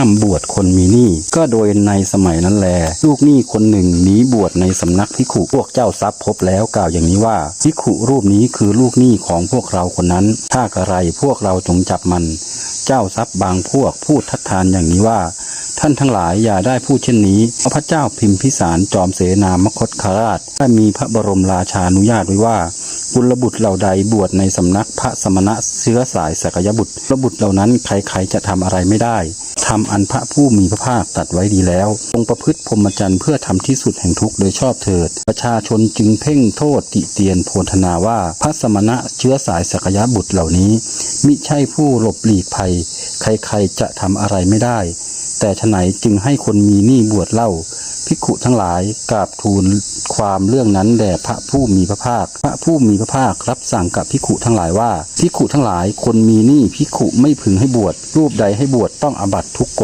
ามบวชคนมีหนี้ก็โดยในสมัยนั้นแล ลูกหนี้คนหนึ่งหนีบวชในสำนักพิขุพวกเจ้าทรัพย์พบแล้วกล่าวอย่างนี้ว่าพิขุรูปนี้คือลูกหนี้ของพวกเราคนนั้น ถ้ากระไรพวกเราจงจับมัน เจ้าทรัพย์บางพวกพูดทัดทานอย่างนี้ว่า ท่านทั้งหลายอย่าได้พูดเช่นนี้เพราะพระเจ้าพิมพิสารจอมเสนามคตคราชได้มีพระบรมราชานุญาตไว้ว่ากุลบุตรเหล่าใดบวชในสำนักพระสมณะเชื้อสายสกยบุตรบุตรเหล่านั้นใครๆจะทำอะไรไม่ได้ ทำอันพระผู้มีพระภาคตัดไว้ดีแล้วจงประพฤติพรหมจรรย์เพื่อทำที่สุดแห่งทุกข์โดยชอบเถิด ประชาชนจึงเพ่งโทษติเตียนโพธนาว่าพระสมณะเชื้อสายสกยบุตรเหล่านี้ มิใช่ผู้หลบหลีกภัย ใครๆจะทำอะไรไม่ได้ แต่ฉไหนจึงให้คนมีหนี้บวชเล่า ภิกขุทั้งหลายกราบทูลความเรื่องนั้นแด่พระผู้มีพระภาค พระผู้มีพระภาครับสั่งกับภิกขุทั้งหลายว่าภิกขุทั้งหลายคนมีหนี้ภิกขุไม่พึงให้บวชรูปใดให้บวชต้องอาบัตทุกกฎ